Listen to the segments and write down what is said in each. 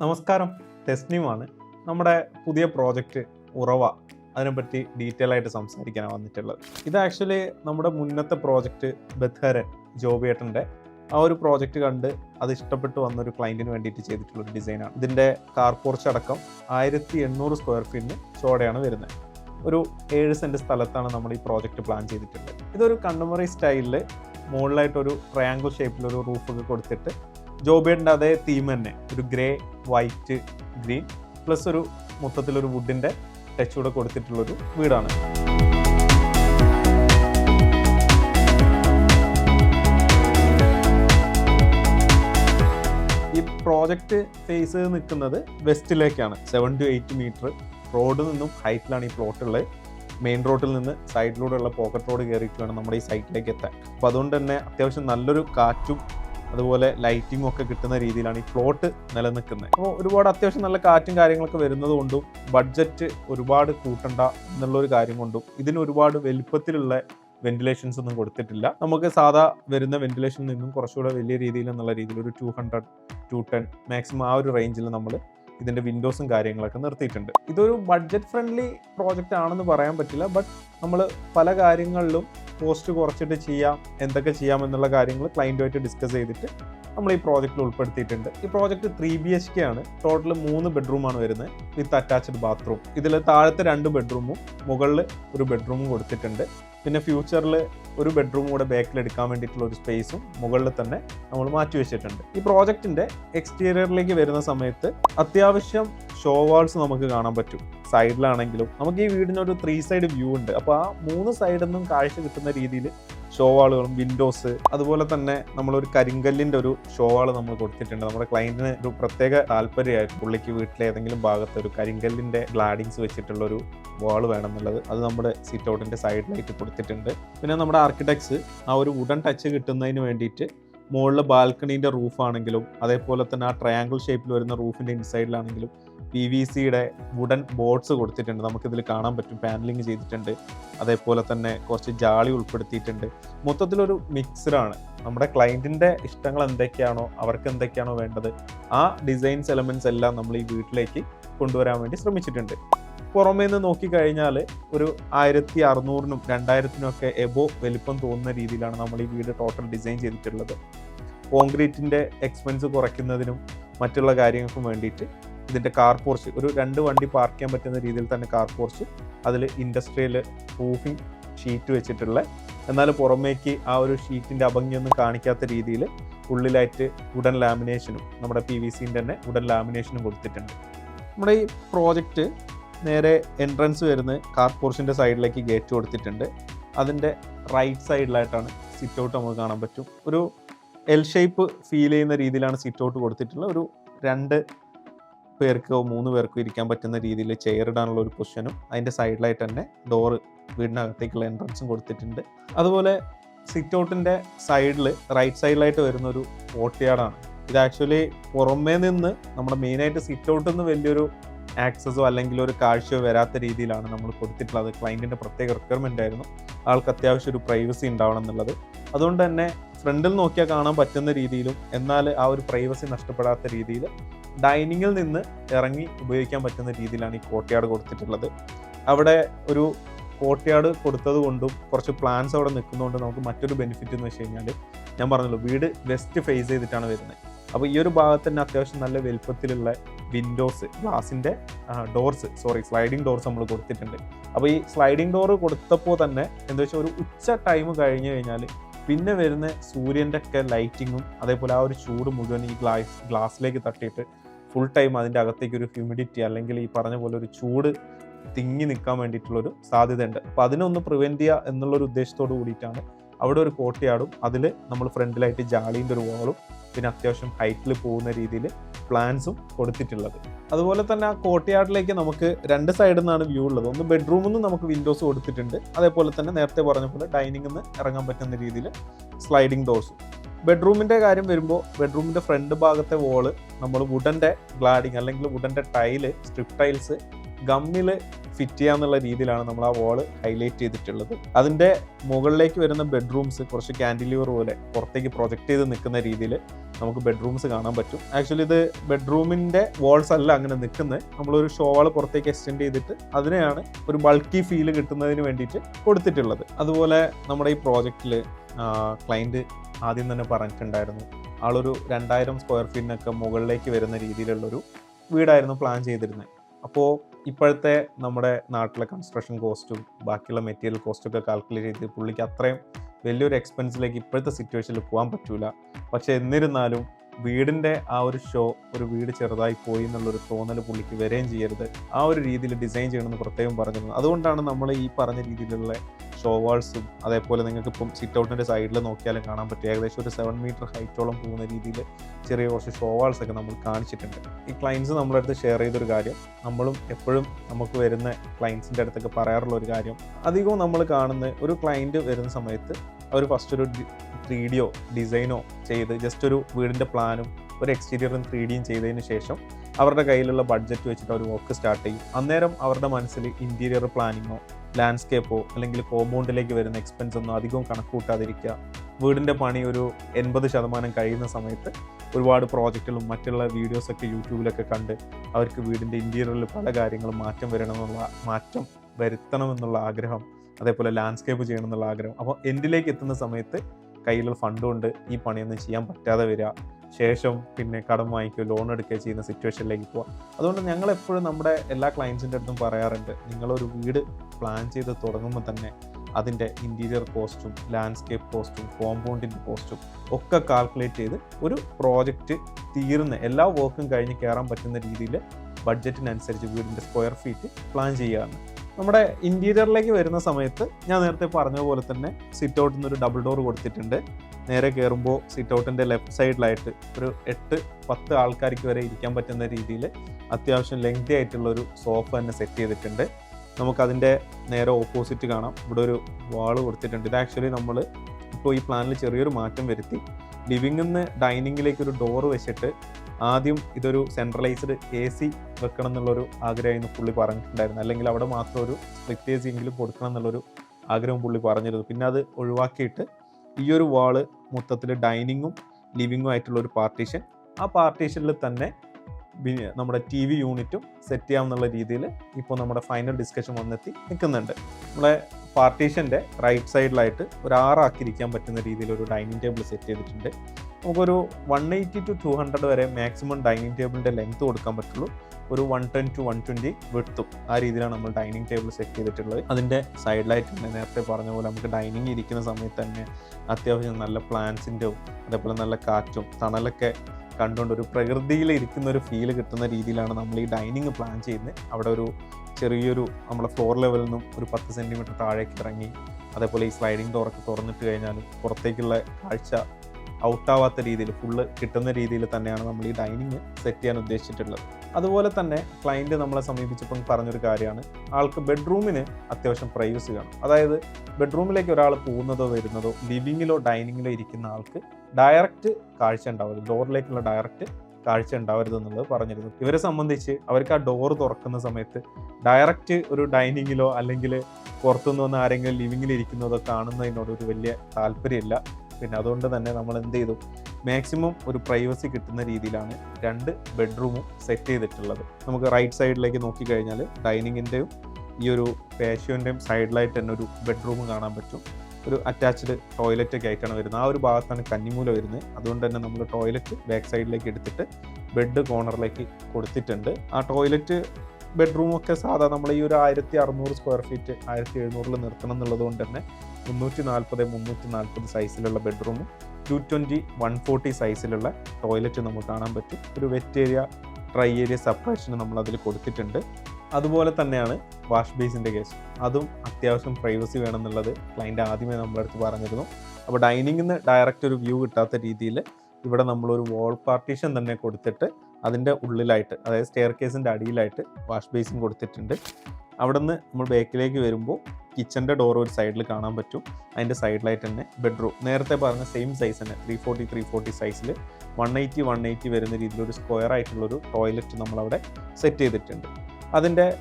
നമസ്കാരം. ടെസ്നിമാണ് നമ്മുടെ പുതിയ പ്രോജക്റ്റ് ഉറവ. അതിനെപ്പറ്റി ഡീറ്റെയിൽ ആയിട്ട് സംസാരിക്കാനാണ് വന്നിട്ടുള്ളത്. ഇത് ആക്ച്വലി നമ്മുടെ മുന്നത്തെ പ്രോജക്റ്റ് ബഥരൻ ജോബിയേട്ടന്റെ ആ ഒരു പ്രോജക്റ്റ് കണ്ട് അത് ഇഷ്ടപ്പെട്ട് വന്നൊരു ക്ലയന്റിന് വേണ്ടിയിട്ട് ചെയ്തിട്ടുള്ള ഒരു ഡിസൈനാണ് ഇതിന്റെ കാർ പോർച്ച് അടക്കം ആയിരത്തി എണ്ണൂറ് സ്ക്വയർ ഫീറ്റിന് ചോടെയാണ് വരുന്നത്. ഒരു ഏഴ് സെന്റ് സ്ഥലത്താണ് നമ്മൾ ഈ പ്രോജക്റ്റ് പ്ലാൻ ചെയ്തിട്ടുള്ളത്. ഇതൊരു കണ്ടംപററി സ്റ്റൈലിൽ മുകളിലായിട്ടൊരു ട്രയാങ്കിൾ ഷേപ്പിലൊരു റൂഫൊക്കെ കൊടുത്തിട്ട് ജോബിയുടെ അതേ തീം തന്നെ. ഒരു ഗ്രേ വൈറ്റ് ഗ്രീൻ പ്ലസ് ഒരു മൊത്തത്തിലൊരു വുഡിന്റെ ടച്ച് കൂടെ കൊടുത്തിട്ടുള്ളൊരു വീടാണ്. ഈ പ്രോജക്റ്റ് ഫേസ് നിൽക്കുന്നത് വെസ്റ്റിലേക്കാണ് സെവൻ ടു എയ്റ്റ് മീറ്റർ റോഡിൽ നിന്നും ഹൈറ്റിലാണ് ഈ പ്ലോട്ട് ഉള്ളത്. മെയിൻ റോഡിൽ നിന്ന് സൈഡിലൂടെയുള്ള പോക്കറ്റ് റോഡ് കയറിയിട്ട് വേണം നമ്മുടെ ഈ സൈറ്റിലേക്ക് എത്താൻ. അപ്പോൾ അതുകൊണ്ട് തന്നെ അത്യാവശ്യം നല്ലൊരു കാറ്റും അതുപോലെ ലൈറ്റിംഗും ഒക്കെ കിട്ടുന്ന രീതിയിലാണ് ഈ പ്ലോട്ട് നിലനിൽക്കുന്നത്. അപ്പോൾ ഒരുപാട് അത്യാവശ്യം നല്ല കാറ്റും കാര്യങ്ങളൊക്കെ വരുന്നത് കൊണ്ടും ബഡ്ജറ്റ് ഒരുപാട് കൂട്ടണ്ട എന്നുള്ളൊരു കാര്യം കൊണ്ടും ഇതിന് ഒരുപാട് വലുപ്പത്തിലുള്ള വെന്റിലേഷൻസ് ഒന്നും കൊടുത്തിട്ടില്ല. നമുക്ക് സാധാ വരുന്ന വെന്റിലേഷനിൽ നിന്നും കുറച്ചുകൂടെ വലിയ രീതിയിൽ എന്നുള്ള രീതിയിൽ ഒരു two hundred two ten maximum ആ ഒരു റേഞ്ചിൽ നമ്മൾ ഇതിന്റെ വിൻഡോസും കാര്യങ്ങളൊക്കെ നിർത്തിയിട്ടുണ്ട്. ഇതൊരു ബഡ്ജറ്റ് ഫ്രണ്ട്ലി പ്രോജക്റ്റ് ആണെന്ന് പറയാൻ പറ്റില്ല ബട്ട് നമ്മൾ പല കാര്യങ്ങളിലും കോസ്റ്റ് കുറച്ചിട്ട് ചെയ്യാം എന്തൊക്കെ ചെയ്യാം എന്നുള്ള കാര്യങ്ങൾ ക്ലയന്റുമായിട്ട് ഡിസ്കസ് ചെയ്തിട്ട് നമ്മൾ ഈ പ്രോജക്റ്റിൽ ഉൾപ്പെടുത്തിയിട്ടുണ്ട്. ഈ project three B H K ആണ്. ടോട്ടൽ മൂന്ന് ബെഡ്റൂം ആണ് വരുന്നത്. വിത്ത് അറ്റാച്ച്ഡ് ബാത്റൂം ഇതിൽ താഴത്തെ രണ്ട് ബെഡ്റൂമും മുകളിൽ ഒരു ബെഡ്റൂമും കൊടുത്തിട്ടുണ്ട്. പിന്നെ ഫ്യൂച്ചറിൽ ഒരു ബെഡ്റൂം കൂടെ ബാക്കിൽ എടുക്കാൻ വേണ്ടിയിട്ടുള്ള ഒരു സ്പേസും മുകളിൽ തന്നെ നമ്മൾ മാറ്റി വെച്ചിട്ടുണ്ട്. ഈ പ്രോജക്റ്റിന്റെ എക്സ്റ്റീരിയറിലേക്ക് വരുന്ന സമയത്ത് അത്യാവശ്യം ഷോ വാൾസ് നമുക്ക് കാണാൻ പറ്റും. സൈഡിലാണെങ്കിലും നമുക്ക് ഈ വീടിനൊരു ത്രീ സൈഡ് വ്യൂ ഉണ്ട്. അപ്പോൾ ആ മൂന്ന് സൈഡിൽ നിന്നും കാഴ്ച കിട്ടുന്ന രീതിയിൽ ഷോ വാളുകളും വിൻഡോസ് അതുപോലെ തന്നെ നമ്മളൊരു കരിങ്കല്ലിന്റെ ഒരു ഷോ വാൾ നമ്മൾ കൊടുത്തിട്ടുണ്ട്. നമ്മുടെ ക്ലയന്റിന് ഒരു പ്രത്യേക താല്പര്യമായിരുന്നു പുള്ളിക്ക് വീട്ടിലെ ഏതെങ്കിലും ഭാഗത്ത് ഒരു കരിങ്കല്ലിന്റെ ഗ്ലാഡിങ്സ് വെച്ചിട്ടുള്ള ഒരു വാൾ വേണം എന്നുള്ളത് അത് നമ്മുടെ സീറ്റ് ഔട്ടിന്റെ സൈഡിലായിട്ട് കൊടുത്തിട്ടുണ്ട്. പിന്നെ നമ്മുടെ ആർക്കിടെക്സ് ആ ഒരു വുഡൻ ടച്ച് കിട്ടുന്നതിന് വേണ്ടിയിട്ട് മുകളിൽ ബാൽക്കണീന്റെ റൂഫാണെങ്കിലും അതേപോലെ തന്നെ ആ ട്രയാങ്കിൾ ഷേപ്പിൽ വരുന്ന റൂഫിന്റെ ഇൻസൈഡിലാണെങ്കിലും പി വി സിയുടെ വുഡൻ ബോർഡ്സ് കൊടുത്തിട്ടുണ്ട്. നമുക്കിതിൽ കാണാൻ പറ്റും. പാനലിങ് ചെയ്തിട്ടുണ്ട്. അതേപോലെ തന്നെ കുറച്ച് ജാളി ഉൾപ്പെടുത്തിയിട്ടുണ്ട്. മൊത്തത്തിലൊരു മിക്സഡാണ് നമ്മുടെ ക്ലയന്റിന്റെ ഇഷ്ടങ്ങൾ എന്തൊക്കെയാണോ അവർക്ക് എന്തൊക്കെയാണോ വേണ്ടത് ആ ഡിസൈൻസ് എലമെന്റ്സ് എല്ലാം നമ്മൾ ഈ വീട്ടിലേക്ക് കൊണ്ടുവരാൻ വേണ്ടി ശ്രമിച്ചിട്ടുണ്ട്. പുറമേ നിന്ന് നോക്കിക്കഴിഞ്ഞാൽ ഒരു ആയിരത്തി അറുന്നൂറിനും രണ്ടായിരത്തിനും ഒക്കെ എബോ വലിപ്പം തോന്നുന്ന രീതിയിലാണ് നമ്മൾ ഈ വീട് ടോട്ടൽ ഡിസൈൻ ചെയ്തിട്ടുള്ളത്. കോൺക്രീറ്റിന്റെ എക്സ്പെൻസ് കുറയ്ക്കുന്നതിനും മറ്റുള്ള കാര്യങ്ങൾക്കും വേണ്ടിയിട്ട് ഇതിന്റെ കാർ പോർച്ച് ഒരു രണ്ട് വണ്ടി പാർക്ക് ചെയ്യാൻ പറ്റുന്ന രീതിയിൽ തന്നെ കാർ പോർച്ച് അതിൽ ഇൻഡസ്ട്രിയൽ പ്രൂഫിംഗ് ഷീറ്റ് വെച്ചിട്ടുള്ള എന്നാൽ പുറമേക്ക് ആ ഒരു ഷീറ്റിന്റെ അഭംഗിയൊന്നും കാണിക്കാത്ത രീതിയിൽ ഉള്ളിലായിട്ട് ഉടൻ ലാമിനേഷനും നമ്മുടെ പി വി സിന്റെ തന്നെ ഉടൻ ലാമിനേഷനും കൊടുത്തിട്ടുണ്ട്. നമ്മുടെ ഈ പ്രോജക്റ്റ് നേരെ എൻട്രൻസ് വരുന്ന കാർ പോർച്ചിന്റെ സൈഡിലേക്ക് ഗേറ്റ് കൊടുത്തിട്ടുണ്ട്. അതിന്റെ റൈറ്റ് സൈഡിലായിട്ടാണ് സിറ്റ് ഔട്ട് നമുക്ക് കാണാൻ പറ്റും. ഒരു എൽ ഷേപ്പ് ഫീൽ ചെയ്യുന്ന രീതിയിലാണ് സിറ്റ് ഔട്ട് കൊടുത്തിട്ടുള്ളത്. ഒരു രണ്ട് പേർക്കോ മൂന്ന് പേർക്കോ ഇരിക്കാൻ പറ്റുന്ന രീതിയിൽ ചെയർ ഇടാനുള്ള ഒരു പൊസിഷനും അതിന്റെ സൈഡിലായിട്ട് തന്നെ ഡോറ് വീടിനകത്തേക്കുള്ള എൻട്രൻസും കൊടുത്തിട്ടുണ്ട്. അതുപോലെ സിറ്റ് ഔട്ടിന്റെ സൈഡിൽ റൈറ്റ് സൈഡിലായിട്ട് വരുന്ന ഒരു ഓട്ടിയാടാണ് ഇത് ആക്ച്വലി പുറമേ നിന്ന് നമ്മുടെ മെയിനായിട്ട് സിറ്റ് ഔട്ടിൽ നിന്ന് വലിയൊരു ആക്സസോ അല്ലെങ്കിൽ ഒരു കാഴ്ചയോ വരാത്ത രീതിയിലാണ് നമ്മൾ കൊടുത്തിട്ടുള്ളത്. ക്ലയന്റിന്റെ പ്രത്യേക റിക്വയർമെന്റ് ആയിരുന്നു. ആൾക്ക് അത്യാവശ്യം ഒരു പ്രൈവസി ഉണ്ടാവണം എന്നുള്ളത്. അതുകൊണ്ട് തന്നെ ഫ്രണ്ടിൽ നോക്കിയാൽ കാണാൻ പറ്റുന്ന രീതിയിലും എന്നാൽ ആ ഒരു പ്രൈവസി നഷ്ടപ്പെടാത്ത രീതിയിൽ ഡൈനിങ്ങിൽ നിന്ന് ഇറങ്ങി ഉപയോഗിക്കാൻ പറ്റുന്ന രീതിയിലാണ് ഈ കോട്ടയാട് കൊടുത്തിട്ടുള്ളത്. അവിടെ ഒരു കോട്ടയാട് കൊടുത്തത് കൊണ്ടും കുറച്ച് പ്ലാൻസ് അവിടെ നിൽക്കുന്നതുകൊണ്ട് നമുക്ക് മറ്റൊരു ബെനിഫിറ്റ് എന്ന് വെച്ച് കഴിഞ്ഞാൽ ഞാൻ പറഞ്ഞല്ലോ വീട് വെസ്റ്റ് ഫേസ് ചെയ്തിട്ടാണ് വരുന്നത്. അപ്പോൾ ഈ ഒരു ഭാഗത്ത് തന്നെ അത്യാവശ്യം നല്ല വലുപ്പത്തിലുള്ള വിൻഡോസ് ഗ്ലാസിന്റെ ഡോർസ് സോറി സ്ലൈഡിംഗ് ഡോർസ് നമ്മൾ കൊടുത്തിട്ടുണ്ട്. അപ്പോൾ ഈ സ്ലൈഡിംഗ് ഡോർ കൊടുത്തപ്പോൾ തന്നെ എന്താ വെച്ചാൽ ഒരു ഉച്ച ടൈം കഴിഞ്ഞ് കഴിഞ്ഞാൽ പിന്നെ വരുന്ന സൂര്യന്റെ ഒക്കെ ലൈറ്റിങ്ങും അതേപോലെ ആ ഒരു ചൂട് മുഴുവൻ ഈ ഗ്ലാസ് ഗ്ലാസ്സിലേക്ക് തട്ടിയിട്ട് ഫുൾ ടൈം അതിന്റെ അകത്തേക്ക് ഒരു ഹ്യൂമിഡിറ്റി അല്ലെങ്കിൽ ഈ പറഞ്ഞ പോലെ ഒരു ചൂട് തിങ്ങി നിൽക്കാൻ വേണ്ടിയിട്ടുള്ളൊരു സാധ്യതയുണ്ട്. അപ്പോൾ അതിനൊന്ന് പ്രിവെന്റ് ചെയ്യുക എന്നുള്ളൊരു ഉദ്ദേശത്തോട് കൂടിയിട്ടാണ് അവിടെ ഒരു കോട്ടയാടും. അതിൽ നമ്മൾ ഫ്രണ്ടിലായിട്ട് ജാളീന്റെ ഒരു വാളും പിന്നെ അത്യാവശ്യം ഹൈറ്റിൽ പോകുന്ന രീതിയിൽ പ്ലാൻസും കൊടുത്തിട്ടുള്ളത്. അതുപോലെ തന്നെ ആ കോട്ടയാടിലേക്ക് നമുക്ക് രണ്ട് സൈഡിൽ നിന്നാണ് വ്യൂ ഉള്ളത്. ഒന്ന് ബെഡ്റൂമിൽ നിന്ന് നമുക്ക് വിൻഡോസ് കൊടുത്തിട്ടുണ്ട്. അതേപോലെ തന്നെ നേരത്തെ പറഞ്ഞ പോലെ ഡൈനിങ്ങിൽ നിന്ന് ഇറങ്ങാൻ പറ്റുന്ന രീതിയിൽ സ്ലൈഡിംഗ് ഡോർസും ബെഡ്റൂമിന്റെ കാര്യം വരുമ്പോൾ ബെഡ്റൂമിന്റെ ഫ്രണ്ട് ഭാഗത്തെ വോൾ നമ്മൾ വുഡന്റെ ഗ്ലാഡിങ് അല്ലെങ്കിൽ വുഡന്റെ ടൈൽ സ്ട്രിപ്പ് ടൈൽസ് ഗമ്മിൽ ഫിറ്റ് ചെയ്യാന്നുള്ള രീതിയിലാണ് നമ്മൾ ആ വാൾ ഹൈലൈറ്റ് ചെയ്തിട്ടുള്ളത്. അതിന്റെ മുകളിലേക്ക് വരുന്ന ബെഡ്റൂംസ് കുറച്ച് ക്യാൻഡിലിവർ പോലെ പുറത്തേക്ക് പ്രൊജക്റ്റ് ചെയ്ത് നിൽക്കുന്ന രീതിയിൽ നമുക്ക് ബെഡ്റൂംസ് കാണാൻ പറ്റും. ആക്ച്വലി ഇത് ബെഡ്റൂമിന്റെ വാൾസ് അല്ല അങ്ങനെ നിൽക്കുന്നത് നമ്മളൊരു ഷോ വാൾ പുറത്തേക്ക് എക്സ്റ്റെൻഡ് ചെയ്തിട്ട് അതിനെയാണ് ഒരു ബൾക്കി ഫീൽ കിട്ടുന്നതിന് വേണ്ടിയിട്ട് കൊടുത്തിട്ടുള്ളത്. അതുപോലെ നമ്മുടെ ഈ പ്രോജക്റ്റിൽ ക്ലയന്റ് ആദ്യം തന്നെ പറഞ്ഞിട്ടുണ്ടായിരുന്നു. ആളൊരു രണ്ടായിരം സ്ക്വയർ ഫീറ്റിനൊക്കെ മുകളിലേക്ക് വരുന്ന രീതിയിലുള്ളൊരു വീടായിരുന്നു പ്ലാൻ ചെയ്തിരുന്നത്. അപ്പോൾ ഇപ്പോഴത്തെ നമ്മുടെ നാട്ടിലെ കൺസ്ട്രക്ഷൻ കോസ്റ്റും ബാക്കിയുള്ള മെറ്റീരിയൽ കോസ്റ്റും ഒക്കെ കാൽക്കുലേറ്റ് ചെയ്ത് പുള്ളിക്ക് അത്രയും വലിയൊരു എക്സ്പെൻസിലേക്ക് ഇപ്പോഴത്തെ സിറ്റുവേഷനിൽ പോകാൻ പറ്റൂല. പക്ഷേ എന്നിരുന്നാലും വീടിന്റെ ആ ഒരു ഷോ ഒരു വീട് ചെറുതായി പോയി എന്നുള്ളൊരു തോന്നൽ പുള്ളിക്ക് വരികയും ചെയ്യരുത്. ആ ഒരു രീതിയിൽ ഡിസൈൻ ചെയ്യണമെന്ന് പ്രത്യേകം പറഞ്ഞിരുന്നു. അതുകൊണ്ടാണ് നമ്മൾ ഈ പറഞ്ഞ രീതിയിലുള്ള ഷോ വാൾസും അതേപോലെ നിങ്ങൾക്ക് ഇപ്പം സിറ്റ് ഔട്ടിന്റെ സൈഡിൽ നോക്കിയാലും കാണാൻ പറ്റും. ഏകദേശം ഒരു സെവൻ മീറ്റർ ഹൈറ്റോളം പോകുന്ന രീതിയിൽ ചെറിയ കുറച്ച് ഷോ വാൾസ് ഒക്കെ നമ്മൾ കാണിച്ചിട്ടുണ്ട്. ഈ ക്ലയൻസ് നമ്മുടെ അടുത്ത് ഷെയർ ചെയ്തൊരു കാര്യം. നമ്മളും എപ്പോഴും നമുക്ക് വരുന്ന ക്ലയൻസിന്റെ അടുത്തൊക്കെ പറയാറുള്ള ഒരു കാര്യം. അധികവും നമ്മൾ കാണുന്ന ഒരു ക്ലയന്റ് വരുന്ന സമയത്ത് അവർ ഫസ്റ്റ് ഒരു ത്രീ ഡിയോ ഡിസൈനോ ചെയ്ത് ജസ്റ്റ് ഒരു വീടിന്റെ പ്ലാനും ഒരു എക്സ്റ്റീരിയറും ത്രീ ഡിയും ചെയ്തതിന് ശേഷം അവരുടെ കയ്യിലുള്ള ബഡ്ജറ്റ് വെച്ചിട്ട് അവർ വർക്ക് സ്റ്റാർട്ട് ചെയ്യും. അന്നേരം അവരുടെ മനസ്സിൽ ഇന്റീരിയർ പ്ലാനിങ്ങോ ലാൻഡ്സ്കേപ്പോ അല്ലെങ്കിൽ കോമ്പൗണ്ടിലേക്ക് വരുന്ന എക്സ്പെൻസ് ഒന്നും അധികവും കണക്ക് കൂട്ടാതിരിക്കുക വീടിന്റെ പണി ഒരു എൺപത് ശതമാനം കഴിയുന്ന സമയത്ത് ഒരുപാട് പ്രോജക്റ്റുകളും മറ്റുള്ള വീഡിയോസൊക്കെ യൂട്യൂബിലൊക്കെ കണ്ട് അവർക്ക് വീടിന്റെ ഇന്റീരിയറിൽ പല കാര്യങ്ങളും മാറ്റം വരണമെന്നുള്ള മാറ്റം വരുത്തണമെന്നുള്ള ആഗ്രഹം അതേപോലെ ലാൻഡ്സ്കേപ്പ് ചെയ്യണം എന്നുള്ള ആഗ്രഹം. അപ്പോൾ എൻഡിലേക്ക് എത്തുന്ന സമയത്ത് കയ്യിലുള്ള ഫണ്ടുകൊണ്ട് ഈ പണിയൊന്നും ചെയ്യാൻ പറ്റാതെ വരിക. ശേഷം പിന്നെ കടം വാങ്ങിക്കുക ലോൺ എടുക്കുകയോ ചെയ്യുന്ന സിറ്റുവേഷനിലേക്ക് പോവാം. അതുകൊണ്ട് ഞങ്ങൾ എപ്പോഴും നമ്മുടെ എല്ലാ ക്ലയൻസിന്റെ അടുത്തും പറയാറുണ്ട് നിങ്ങളൊരു വീട് പ്ലാൻ ചെയ്ത് തുടങ്ങുമ്പോൾ തന്നെ അതിന്റെ ഇന്റീരിയർ കോസ്റ്റും ലാൻഡ്സ്കേപ്പ് കോസ്റ്റും കോമ്പൗണ്ടിന്റെ കോസ്റ്റും ഒക്കെ കാൽക്കുലേറ്റ് ചെയ്ത് ഒരു പ്രോജക്റ്റ് തീർന്ന് എല്ലാ വർക്കും കഴിഞ്ഞ് കയറാൻ പറ്റുന്ന രീതിയിൽ ബഡ്ജറ്റിനനുസരിച്ച് വീടിന്റെ സ്ക്വയർ ഫീറ്റ് പ്ലാൻ ചെയ്യുകയാണ്. നമ്മുടെ ഇന്റീരിയറിലേക്ക് വരുന്ന സമയത്ത് ഞാൻ നേരത്തെ പറഞ്ഞ പോലെ തന്നെ സിറ്റ് ഔട്ടിൽ നിന്ന് ഒരു ഡബിൾ ഡോർ കൊടുത്തിട്ടുണ്ട്. നേരെ കയറുമ്പോൾ സിറ്റ് ഔട്ടിന്റെ ലെഫ്റ്റ് സൈഡിലായിട്ട് ഒരു എട്ട് പത്ത് ആൾക്കാർക്ക് വരെ ഇരിക്കാൻ പറ്റുന്ന രീതിയിൽ അത്യാവശ്യം ലെങ്തി ആയിട്ടുള്ള ഒരു സോഫ തന്നെ സെറ്റ് ചെയ്തിട്ടുണ്ട്. നമുക്കതിന്റെ നേരെ ഓപ്പോസിറ്റ് കാണാം. ഇവിടെ ഒരു വാൾ കൊടുത്തിട്ടുണ്ട്. ഇത് ആക്ച്വലി നമ്മൾ ഇപ്പോൾ ഈ പ്ലാനിൽ ചെറിയൊരു മാറ്റം വരുത്തി. ലിവിങ്ങിൽ നിന്ന് ഡൈനിങ്ങിലേക്ക് ഒരു ഡോർ വെച്ചിട്ട് ആദ്യം ഇതൊരു സെൻട്രലൈസ്ഡ് എ സി വെക്കണം എന്നുള്ളൊരു ആഗ്രഹമായിരുന്നു പുള്ളി പറഞ്ഞിട്ടുണ്ടായിരുന്നു. അല്ലെങ്കിൽ അവിടെ മാത്രം ഒരു സ്പ്ലിറ്റ് എ സി എങ്കിലും കൊടുക്കണം എന്നുള്ളൊരു ആഗ്രഹം പുള്ളി പറഞ്ഞിരുന്നു. പിന്നെ അത് ഒഴിവാക്കിയിട്ട് ഈ ഒരു വാൾ മൊത്തത്തിൽ ഡൈനിങ്ങും ലിവിങ്ങും ആയിട്ടുള്ള ഒരു പാർട്ടീഷൻ ആ പാർട്ടീഷനിൽ തന്നെ നമ്മുടെ ടി വി യൂണിറ്റും സെറ്റ് ചെയ്യാമെന്നുള്ള രീതിയിൽ ഇപ്പോൾ നമ്മുടെ ഫൈനൽ ഡിസ്കഷൻ വന്നെത്തി നിൽക്കുന്നുണ്ട്. നമ്മളെ പാർട്ടീഷന്റെ റൈറ്റ് സൈഡിലായിട്ട് ഒരു ആറാക്കിരിക്കാൻ പറ്റുന്ന രീതിയിൽ ഒരു ഡൈനിങ് ടേബിൾ സെറ്റ് ചെയ്തിട്ടുണ്ട്. നമുക്കൊരു one eighty two two hundred വരെ മാക്സിമം ഡൈനിങ് ടേബിളിന്റെ ലെങ്ത് കൊടുക്കാൻ പറ്റുള്ളൂ. ഒരു one ten two one twenty വെട്ടും ആ രീതിയിലാണ് നമ്മൾ ഡൈനിങ് ടേബിൾ സെറ്റ് ചെയ്തിട്ടുള്ളത്. അതിന്റെ സൈഡിലായിട്ട് തന്നെ നേരത്തെ പറഞ്ഞ പോലെ നമുക്ക് ഡൈനിങ് ഇരിക്കുന്ന സമയത്ത് തന്നെ അത്യാവശ്യം നല്ല പ്ലാന്റ്സിന്റെയും അതേപോലെ നല്ല കാറ്റും തണലൊക്കെ കണ്ടുകൊണ്ട് ഒരു പ്രകൃതിയിൽ ഇരിക്കുന്ന ഒരു ഫീൽ കിട്ടുന്ന രീതിയിലാണ് നമ്മൾ ഈ ഡൈനിങ് പ്ലാൻ ചെയ്യുന്നത് അവിടെ ഒരു ചെറിയൊരു നമ്മുടെ ഫ്ലോർ ലെവലിൽ നിന്നും ഒരു പത്ത് സെന്റിമീറ്റർ താഴേക്ക് ഇറങ്ങി അതേപോലെ ഈ സ്ലൈഡിംഗ് ഡോറൊക്കെ തുറന്നിട്ട് കഴിഞ്ഞാൽ പുറത്തേക്കുള്ള കാഴ്ച ഔട്ടാവാത്ത രീതിയിൽ ഫുള്ള് കിട്ടുന്ന രീതിയിൽ തന്നെയാണ് നമ്മൾ ഈ ഡൈനിങ് സെറ്റ് ചെയ്യാൻ ഉദ്ദേശിച്ചിട്ടുള്ളത്. അതുപോലെ തന്നെ ക്ലയന്റ് നമ്മളെ സമീപിച്ചപ്പോൾ പറഞ്ഞൊരു കാര്യമാണ്. ആൾക്ക് ബെഡ്റൂമിന് അത്യാവശ്യം പ്രൈവസി വേണം. അതായത് ബെഡ്റൂമിലേക്ക് ഒരാൾ പോകുന്നതോ വരുന്നതോ ലിവിങ്ങിലോ ഡൈനിങ്ങിലോ ഇരിക്കുന്ന ആൾക്ക് ഡയറക്റ്റ് കാഴ്ച ഉണ്ടാവരുത്. ഡോറിലേക്കുള്ള ഡയറക്റ്റ് കാഴ്ച ഉണ്ടാവരുത് എന്നുള്ളത് പറഞ്ഞിരുന്നു. ഇവരെ സംബന്ധിച്ച് അവർക്ക് ആ ഡോർ തുറക്കുന്ന സമയത്ത് ഡയറക്റ്റ് ഒരു ഡൈനിങ്ങിലോ അല്ലെങ്കിൽ പുറത്തുനിന്ന് വന്ന് ആരെങ്കിലും ലിവിങ്ങിൽ ഇരിക്കുന്നതോ കാണുന്നതിനോട് ഒരു വലിയ താല്പര്യമില്ല. പിന്നെ അതുകൊണ്ട് തന്നെ നമ്മൾ എന്ത് ചെയ്തു? മാക്സിമം ഒരു പ്രൈവസി കിട്ടുന്ന രീതിയിലാണ് രണ്ട് ബെഡ്റൂമും സെറ്റ് ചെയ്തിട്ടുള്ളത്. നമുക്ക് റൈറ്റ് സൈഡിലേക്ക് നോക്കിക്കഴിഞ്ഞാൽ ഡൈനിങ്ങിന്റെയും ഈ ഒരു പേഷ്യോന്റെയും സൈഡിലായിട്ട് തന്നെ ഒരു ബെഡ്റൂം കാണാൻ പറ്റും. ഒരു അറ്റാച്ച്ഡ് ടോയ്ലറ്റ് ഒക്കെ ആയിട്ടാണ് വരുന്നത്. ആ ഒരു ഭാഗത്താണ് കന്നിമൂല വരുന്നത്. അതുകൊണ്ട് തന്നെ നമ്മൾ ടോയ്ലറ്റ് ബാക്ക് സൈഡിലേക്ക് എടുത്തിട്ട് ബെഡ് കോർണറിലേക്ക് കൊടുത്തിട്ടുണ്ട്. ആ ടോയ്ലറ്റ് ബെഡ്റൂം ഒക്കെ സാധാ നമ്മൾ ഈ ഒരു ആയിരത്തി അറുന്നൂറ് സ്ക്വയർ ഫീറ്റ് ആയിരത്തി എഴുന്നൂറിൽ നിർത്തണം എന്നുള്ളത് കൊണ്ട് തന്നെ മുന്നൂറ്റി നാൽപ്പത് മുന്നൂറ്റി നാൽപ്പത് സൈസിലുള്ള ബെഡ്റൂമും ടു ട്വന്റി വൺ ഫോർട്ടി സൈസിലുള്ള ടോയ്ലറ്റ് നമുക്ക് കാണാൻ പറ്റും. ഒരു വെറ്റ് ഏരിയ ഡ്രൈ ഏരിയ സെപ്പറേഷന് നമ്മൾ അതിൽ കൊടുത്തിട്ടുണ്ട്. അതുപോലെ തന്നെയാണ് വാഷ് ബേസിന്റെ കേസ്. അതും അത്യാവശ്യം പ്രൈവസി വേണമെന്നുള്ളത് ക്ലൈന്റ് ആദ്യമേ നമ്മളെടുത്ത് പറഞ്ഞിരുന്നു. അപ്പോൾ ഡൈനിങ്ങിൽ നിന്ന് ഡയറക്റ്റ് ഒരു വ്യൂ കിട്ടാത്ത രീതിയിൽ ഇവിടെ നമ്മളൊരു വാൾ പാർട്ടീഷൻ തന്നെ കൊടുത്തിട്ട് അതിന്റെ ഉള്ളിലായിട്ട് അതായത് സ്റ്റെയർ കേസിന്റെ അടിയിലായിട്ട് വാഷ് ബേസിൻ കൊടുത്തിട്ടുണ്ട്. അവിടെ നിന്ന് നമ്മൾ ബേക്കിലേക്ക് വരുമ്പോൾ കിച്ചന്റെ ഡോർ ഒരു സൈഡിൽ കാണാൻ പറ്റും. അതിന്റെ സൈഡിലായിട്ട് തന്നെ ബെഡ്റൂം നേരത്തെ പറഞ്ഞ സെയിം സൈസ് തന്നെ ത്രീ ഫോർട്ടി ത്രീ ഫോർട്ടി സൈസിൽ വൺ എയ്റ്റി വൺ എയ്റ്റി വരുന്ന രീതിയിൽ ഒരു സ്ക്വയർ ആയിട്ടുള്ളൊരു ടോയ്ലറ്റ് നമ്മളവിടെ സെറ്റ് ചെയ്തിട്ടുണ്ട്. അതിന്റെ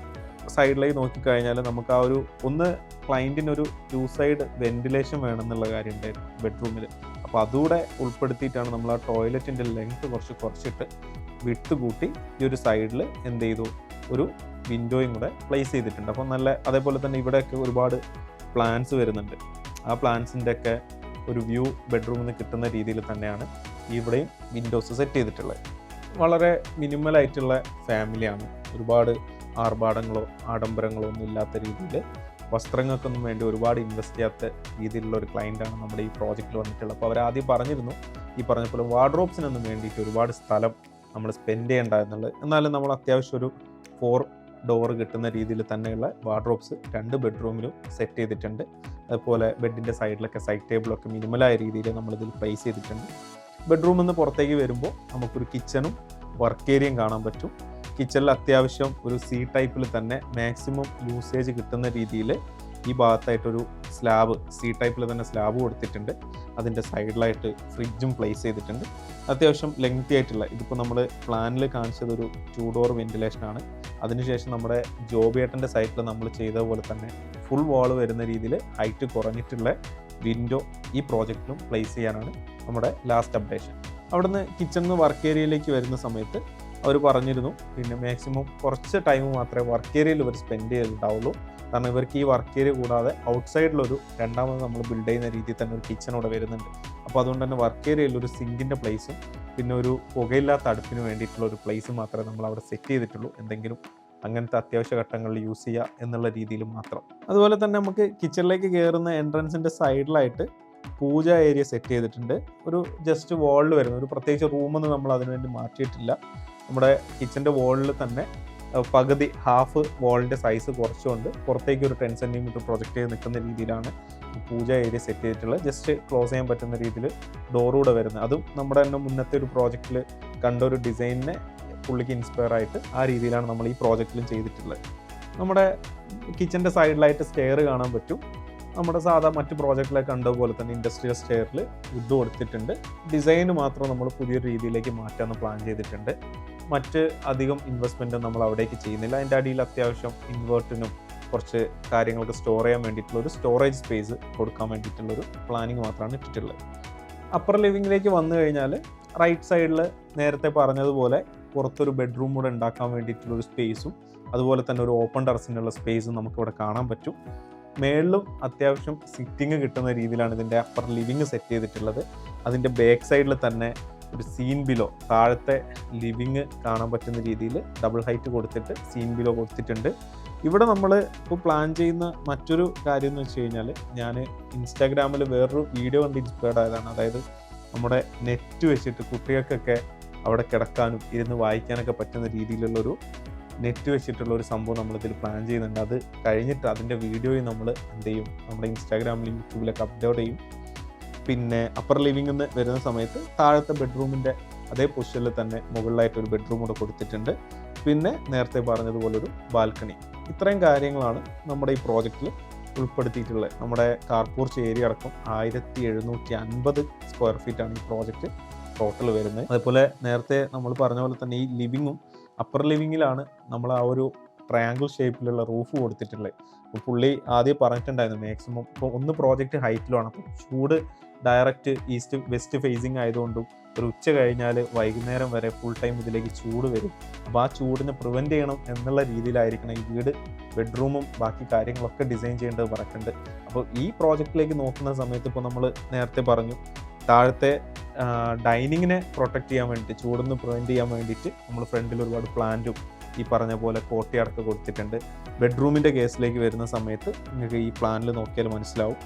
സൈഡിലേക്ക് നോക്കിക്കഴിഞ്ഞാൽ നമുക്ക് ആ ഒരു ഒന്ന് ക്ലയന്റിന് ഒരു ടു സൈഡ് വെന്റിലേഷൻ വേണമെന്നുള്ള കാര്യം ഉണ്ടായിരുന്നു ബെഡ്റൂമിൽ അപ്പോൾ അതുകൂടെ ഉൾപ്പെടുത്തിയിട്ടാണ് നമ്മൾ ആ ടോയ്ലറ്റിന്റെ ലെങ്ത് കുറച്ച് കുറച്ചിട്ട് വിട്ട് കൂട്ടി ഈ ഒരു സൈഡിൽ എന്ത് ചെയ്തു? ഒരു വിൻഡോയും കൂടെ പ്ലേസ് ചെയ്തിട്ടുണ്ട്. അപ്പോൾ നല്ല അതേപോലെ തന്നെ ഇവിടെയൊക്കെ ഒരുപാട് പ്ലാൻസ് വരുന്നുണ്ട്. ആ പ്ലാൻസിന്റെ ഒക്കെ ഒരു വ്യൂ ബെഡ്റൂമിൽ നിന്ന് കിട്ടുന്ന രീതിയിൽ തന്നെയാണ് ഇവിടെയും വിൻഡോസ് സെറ്റ് ചെയ്തിട്ടുള്ളത്. വളരെ മിനിമലായിട്ടുള്ള ഫാമിലിയാണ് ഒരുപാട് ആർഭാടങ്ങളോ ആഡംബരങ്ങളോ ഒന്നും ഇല്ലാത്ത രീതിയിൽ വസ്ത്രങ്ങൾക്കൊന്നും വേണ്ടി ഒരുപാട് ഇൻവെസ്റ്റ് ചെയ്യാത്ത രീതിയിലുള്ള ഒരു ക്ലയന്റാണ് നമ്മുടെ ഈ പ്രോജക്റ്റിൽ വന്നിട്ടുള്ളത്. അപ്പോൾ ആദ്യം പറഞ്ഞിരുന്നു ഈ പറഞ്ഞ പോലെ വാർഡ്രോബ്സിനൊന്നും വേണ്ടിയിട്ട് ഒരുപാട് സ്ഥലം നമ്മൾ സ്പെൻഡ് ചെയ്യേണ്ട എന്നുള്ളത്. എന്നാലും നമ്മൾ അത്യാവശ്യം ഒരു ഫോർ ഡോർ കിട്ടുന്ന രീതിയിൽ തന്നെയുള്ള വാർഡ്രോബ്സ് രണ്ട് ബെഡ്റൂമിലും സെറ്റ് ചെയ്തിട്ടുണ്ട്. അതുപോലെ ബെഡിന്റെ സൈഡിലൊക്കെ സൈഡ് ടേബിളൊക്കെ മിനിമലായ രീതിയിൽ നമ്മളിതിൽ പ്ലേസ് ചെയ്തിട്ടുണ്ട്. ബെഡ്റൂമിൽ നിന്ന് പുറത്തേക്ക് വരുമ്പോൾ നമുക്കൊരു കിച്ചണും വർക്ക് ഏരിയയും കാണാൻ പറ്റും. കിച്ചണിൽ അത്യാവശ്യം ഒരു സി ടൈപ്പിൽ തന്നെ മാക്സിമം യൂസേജ് കിട്ടുന്ന രീതിയിൽ ഈ ഭാഗത്തായിട്ടൊരു സ്ലാബ് സി ടൈപ്പിൽ തന്നെ സ്ലാബ് കൊടുത്തിട്ടുണ്ട്. അതിന്റെ സൈഡിലായിട്ട് ഫ്രിഡ്ജും പ്ലേസ് ചെയ്തിട്ടുണ്ട്. അത്യാവശ്യം ലെങ്തി ആയിട്ടുള്ള ഇതിപ്പോൾ നമ്മൾ പ്ലാനിൽ കാണിച്ചത് ഒരു ടു ഡോർ വെന്റിലേഷനാണ് അതിനുശേഷം നമ്മുടെ ജോബിയേട്ടന്റെ സൈറ്റിൽ നമ്മൾ ചെയ്ത പോലെ തന്നെ ഫുൾ വാൾ വരുന്ന രീതിയിൽ ഹൈറ്റ് കുറഞ്ഞിട്ടുള്ള വിൻഡോ ഈ പ്രോജക്റ്റിലും പ്ലേസ് ചെയ്യാനാണ് നമ്മുടെ ലാസ്റ്റ് അപ്ഡേഷൻ അവിടുന്ന് നിന്ന് വർക്ക് ഏരിയയിലേക്ക് വരുന്ന സമയത്ത് അവർ പറഞ്ഞിരുന്നു. പിന്നെ മാക്സിമം കുറച്ച് ടൈം മാത്രമേ വർക്ക് ഏരിയയിൽ ഇവർ സ്പെൻഡ് ചെയ്തിട്ടുണ്ടാവുള്ളൂ. കാരണം ഇവർക്ക് ഈ വർക്ക് ഏരിയ കൂടാതെ ഔട്ട്സൈഡിലൊരു രണ്ടാമത് നമ്മൾ ബിൽഡ് ചെയ്യുന്ന രീതിയിൽ തന്നെ ഒരു കിച്ചൺ ഇവിടെ വരുന്നുണ്ട്. അപ്പോൾ അതുകൊണ്ട് തന്നെ വർക്ക് ഏരിയയിൽ ഒരു സിങ്കിന്റെ പ്ലേസും പിന്നെ ഒരു പുകയില്ലാത്ത അടുപ്പിന് വേണ്ടിയിട്ടുള്ള ഒരു പ്ലേസ് മാത്രമേ നമ്മൾ അവിടെ സെറ്റ് ചെയ്തിട്ടുള്ളൂ. എന്തെങ്കിലും അങ്ങനത്തെ അത്യാവശ്യ ഘട്ടങ്ങളിൽ യൂസ് ചെയ്യുക എന്നുള്ള രീതിയിൽ മാത്രം. അതുപോലെ തന്നെ നമുക്ക് കിച്ചണിലേക്ക് കയറുന്ന എൻട്രൻസിന്റെ സൈഡിലായിട്ട് പൂജ ഏരിയ സെറ്റ് ചെയ്തിട്ടുണ്ട്. ഒരു ജസ്റ്റ് വാളിൽ വരുന്ന ഒരു പ്രത്യേകിച്ച് റൂമൊന്നും നമ്മൾ അതിനുവേണ്ടി മാറ്റിയിട്ടില്ല. നമ്മുടെ കിച്ചന്റെ വോളിൽ തന്നെ പകുതി ഹാഫ് വോളിന്റെ സൈസ് കുറച്ചുകൊണ്ട് പുറത്തേക്ക് ഒരു ടെൻ സെന്റിമീറ്റർ പ്രൊജക്റ്റ് ചെയ്ത് നിൽക്കുന്ന രീതിയിലാണ് പൂജ ഏരിയ സെറ്റ് ചെയ്തിട്ടുള്ളത്. ജസ്റ്റ് ക്ലോസ് ചെയ്യാൻ പറ്റുന്ന രീതിയിൽ ഡോറൂടെ വരുന്നത്. അതും നമ്മുടെ തന്നെ മുന്നത്തെ ഒരു പ്രോജക്റ്റിൽ കണ്ട ഒരു ഡിസൈനിനെ പുള്ളിക്ക് ഇൻസ്പയർ ആയിട്ട് ആ രീതിയിലാണ് നമ്മൾ ഈ പ്രോജക്റ്റിലും ചെയ്തിട്ടുള്ളത്. നമ്മുടെ കിച്ചന്റെ സൈഡിലായിട്ട് സ്റ്റെയർ കാണാൻ പറ്റും. നമ്മുടെ സാധാ മറ്റ് പ്രോജക്റ്റിലെ കണ്ടതുപോലെ തന്നെ ഇൻഡസ്ട്രിയൽ സ്റ്റെയറിൽ ഇത് കൊടുത്തിട്ടുണ്ട്. ഡിസൈന് മാത്രം നമ്മൾ പുതിയൊരു രീതിയിലേക്ക് മാറ്റാമെന്ന് പ്ലാൻ ചെയ്തിട്ടുണ്ട്. മറ്റ് അധികം ഇൻവെസ്റ്റ്മെന്റും നമ്മൾ അവിടേക്ക് ചെയ്യുന്നില്ല. അതിന്റെ അടിയിൽ അത്യാവശ്യം ഇൻവേർട്ടിനും കുറച്ച് കാര്യങ്ങൾക്ക് സ്റ്റോർ ചെയ്യാൻ വേണ്ടിയിട്ടുള്ള ഒരു സ്റ്റോറേജ് സ്പേസ് കൊടുക്കാൻ വേണ്ടിയിട്ടുള്ളൊരു പ്ലാനിങ് മാത്രമാണ് ഇട്ടിട്ടുള്ളത്. അപ്പർ ലിവിങ്ങിലേക്ക് വന്നു കഴിഞ്ഞാൽ റൈറ്റ് സൈഡിൽ നേരത്തെ പറഞ്ഞതുപോലെ പുറത്തൊരു ബെഡ്റൂം കൂടെ ഉണ്ടാക്കാൻ വേണ്ടിയിട്ടുള്ളൊരു സ്പേസും അതുപോലെ തന്നെ ഒരു ഓപ്പൺ ടെറസിനുള്ള സ്പേസും നമുക്കിവിടെ കാണാൻ പറ്റും. മേളിലും അത്യാവശ്യം സിറ്റിംഗ് കിട്ടുന്ന രീതിയിലാണ് ഇതിന്റെ അപ്പർ ലിവിങ് സെറ്റ് ചെയ്തിട്ടുള്ളത്. അതിന്റെ ബാക്ക് സൈഡിൽ തന്നെ ഒരു സീൻ ബിലോ താഴത്തെ ലിവിങ് കാണാൻ പറ്റുന്ന രീതിയിൽ ഡബിൾ ഹൈറ്റ് കൊടുത്തിട്ട് സീൻ ബിലോ കൊടുത്തിട്ടുണ്ട്. ഇവിടെ നമ്മൾ ഇപ്പോൾ പ്ലാൻ ചെയ്യുന്ന മറ്റൊരു കാര്യം എന്ന് വെച്ച് കഴിഞ്ഞാൽ ഞാൻ ഇൻസ്റ്റാഗ്രാമിൽ വേറൊരു വീഡിയോ കണ്ട് ഇൻസ്പയർഡ് ആയതാണ്. അതായത് നമ്മുടെ നെറ്റ് വെച്ചിട്ട് കുട്ടികൾക്കൊക്കെ അവിടെ കിടക്കാനും ഇരുന്ന് വായിക്കാനൊക്കെ പറ്റുന്ന രീതിയിലുള്ളൊരു നെറ്റ് വെച്ചിട്ടുള്ള ഒരു സംഭവം നമ്മളിതിൽ പ്ലാൻ ചെയ്യുന്നുണ്ട്. അത് കഴിഞ്ഞിട്ട് അതിന്റെ വീഡിയോയും നമ്മൾ എന്ത് ചെയ്യും? നമ്മുടെ ഇൻസ്റ്റാഗ്രാമിലും യൂട്യൂബിലൊക്കെ അപ്ലോഡ് ചെയ്യും. പിന്നെ അപ്പർ ലിവിംഗിൽ നിന്ന് വരുന്ന സമയത്ത് താഴത്തെ ബെഡ്റൂമിന്റെ അതേ പൊസിഷനിൽ തന്നെ മുകളിലായിട്ട് ഒരു ബെഡ്റൂം കൂടെ കൊടുത്തിട്ടുണ്ട്. പിന്നെ നേരത്തെ പറഞ്ഞതുപോലെ ഒരു ബാൽക്കണി ഇത്രയും കാര്യങ്ങളാണ് നമ്മുടെ ഈ പ്രോജക്റ്റിൽ ഉൾപ്പെടുത്തിയിട്ടുള്ളത്. നമ്മുടെ കാർപൂർച്ച് ഏരിയ അടക്കം ആയിരത്തി എഴുന്നൂറ്റി അൻപത് സ്ക്വയർ ഫീറ്റാണ് ഈ പ്രോജക്റ്റ് ടോട്ടൽ വരുന്നത്. അതുപോലെ നേരത്തെ നമ്മൾ പറഞ്ഞ പോലെ തന്നെ ഈ ലിവിങ്ങും അപ്പർ ലിവിങ്ങിലാണ് നമ്മൾ ആ ഒരു ട്രയാങ്കിൾ ഷേപ്പിലുള്ള റൂഫ് കൊടുത്തിട്ടുള്ളത്. അപ്പോൾ പുള്ളി ആദ്യം പറഞ്ഞിട്ടുണ്ടായിരുന്നു മാക്സിമം ഇപ്പോൾ ഒന്ന് പ്രോജക്റ്റ് ഹൈറ്റിലാണ് അപ്പോൾ ചൂട് ഡയറക്റ്റ് ഈസ്റ്റ് വെസ്റ്റ് ഫേസിങ് ആയതുകൊണ്ടും ഒരു ഉച്ച കഴിഞ്ഞാൽ വൈകുന്നേരം വരെ ഫുൾ ടൈം ഇതിലേക്ക് ചൂട് വരും. അപ്പോൾ ആ ചൂടിനെ പ്രിവെന്റ് ചെയ്യണം എന്നുള്ള രീതിയിലായിരിക്കണം ഈ വീട് ബെഡ്റൂമും ബാക്കി കാര്യങ്ങളൊക്കെ ഡിസൈൻ ചെയ്യേണ്ടത് പറക്കുന്നുണ്ട് അപ്പോൾ ഈ പ്രോജക്റ്റിലേക്ക് നോക്കുന്ന സമയത്ത് ഇപ്പോൾ നമ്മൾ നേരത്തെ പറഞ്ഞു താഴത്തെ ഡൈനിങ്ങിനെ പ്രൊട്ടക്റ്റ് ചെയ്യാൻ വേണ്ടിയിട്ട് ചൂടൊന്ന് പ്രിവെന്റ് ചെയ്യാൻ വേണ്ടിയിട്ട് നമ്മൾ ഫ്രണ്ടിൽ ഒരുപാട് പ്ലാന്റും ഈ പറഞ്ഞ പോലെ കോട്ടയടക്ക് കൊടുത്തിട്ടുണ്ട്. ബെഡ്റൂമിന്റെ കേസിലേക്ക് വരുന്ന സമയത്ത് നിങ്ങൾക്ക് ഈ പ്ലാനിൽ നോക്കിയാൽ മനസ്സിലാവും.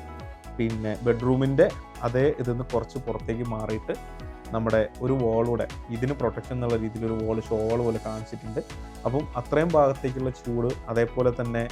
പിന്നെ ബെഡ്റൂമിന്റെ അതേ ഇതിന്ന് കുറച്ച് പുറത്തേക്ക് മാറിയിട്ട് നമ്മുടെ ഒരു വോളൂടെ ഇതിന് പ്രൊട്ടക്ഷൻ എന്നുള്ള രീതിയിൽ ഒരു വോൾ ഷോൾ പോലെ കാണിച്ചിട്ടുണ്ട്. അപ്പം അത്രയും ഭാഗത്തേക്കുള്ള ചൂട് അതേപോലെ തന്നെ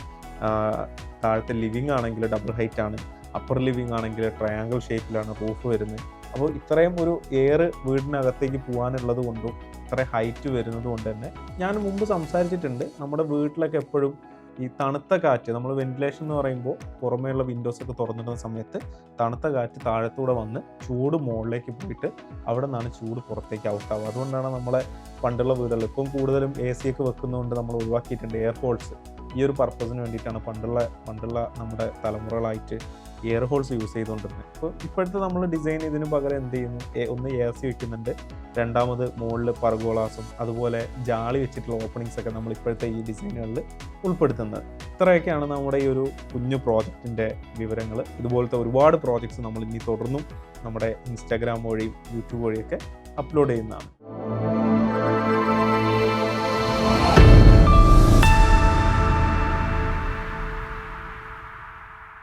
താഴത്തെ ലിവിങ് ആണെങ്കിൽ ഡബിൾ ഹൈറ്റ് ആണ് അപ്പർ ലിവിങ് ആണെങ്കിൽ ട്രയാങ്കിൾ ഷേപ്പിലാണ് റൂഫ് വരുന്നത്. അപ്പോൾ ഇത്രയും ഒരു എയർ വീടിനകത്തേക്ക് പോകാനുള്ളത് കൊണ്ടും ഇത്ര ഹൈറ്റ് വരുന്നത് കൊണ്ട് തന്നെ ഞാൻ മുമ്പ് സംസാരിച്ചിട്ടുണ്ട് നമ്മുടെ വീട്ടിലൊക്കെ എപ്പോഴും ഈ തണുത്ത കാറ്റ് നമ്മൾ വെന്റിലേഷൻ എന്ന് പറയുമ്പോൾ പുറമേയുള്ള വിൻഡോസ് ഒക്കെ തുറന്നിടുന്ന സമയത്ത് തണുത്ത കാറ്റ് താഴത്തൂടെ വന്ന് ചൂട് മുകളിലേക്ക് പോയിട്ട് അവിടെ നിന്നാണ് ചൂട് പുറത്തേക്ക് ഔട്ടാവുക അതുകൊണ്ടാണ് നമ്മളെ പണ്ടുള്ള വീടുകൾ ഇപ്പം കൂടുതലും എ സി ഒക്കെ വെക്കുന്നതുകൊണ്ട് നമ്മൾ ഒഴിവാക്കിയിട്ടുണ്ട് എയർ ഹോൾസ് ഈ ഒരു പർപ്പസിന് വേണ്ടിയിട്ടാണ് പണ്ടുള്ള പണ്ടുള്ള നമ്മുടെ തലമുറകളായിട്ട് എയർ ഹോൾസ് യൂസ് ചെയ്തുകൊണ്ടിരുന്നത് അപ്പോൾ ഇപ്പോഴത്തെ നമ്മൾ ഡിസൈൻ ഇതിന് പകരം എന്ത് ചെയ്യുന്നു? ഒന്ന് എ സി വെക്കുന്നുണ്ട്. രണ്ടാമത് മുകളിൽ പർഗോളാസും അതുപോലെ ജാളി വെച്ചിട്ടുള്ള ഓപ്പണിങ്സ് ഒക്കെ നമ്മൾ ഇപ്പോഴത്തെ ഈ ഡിസൈനുകളിൽ ഉൾപ്പെടുത്തുന്നത്. ഇത്രയൊക്കെയാണ് നമ്മുടെ ഈ ഒരു കുഞ്ഞു പ്രോജക്റ്റിന്റെ വിവരങ്ങൾ ഇതുപോലത്തെ ഒരുപാട് പ്രോജക്ട്സ് നമ്മൾ ഇനി തുടർന്നും നമ്മുടെ ഇൻസ്റ്റാഗ്രാം വഴിയും യൂട്യൂബ് വഴിയൊക്കെ അപ്ലോഡ് ചെയ്യുന്നതാണ്.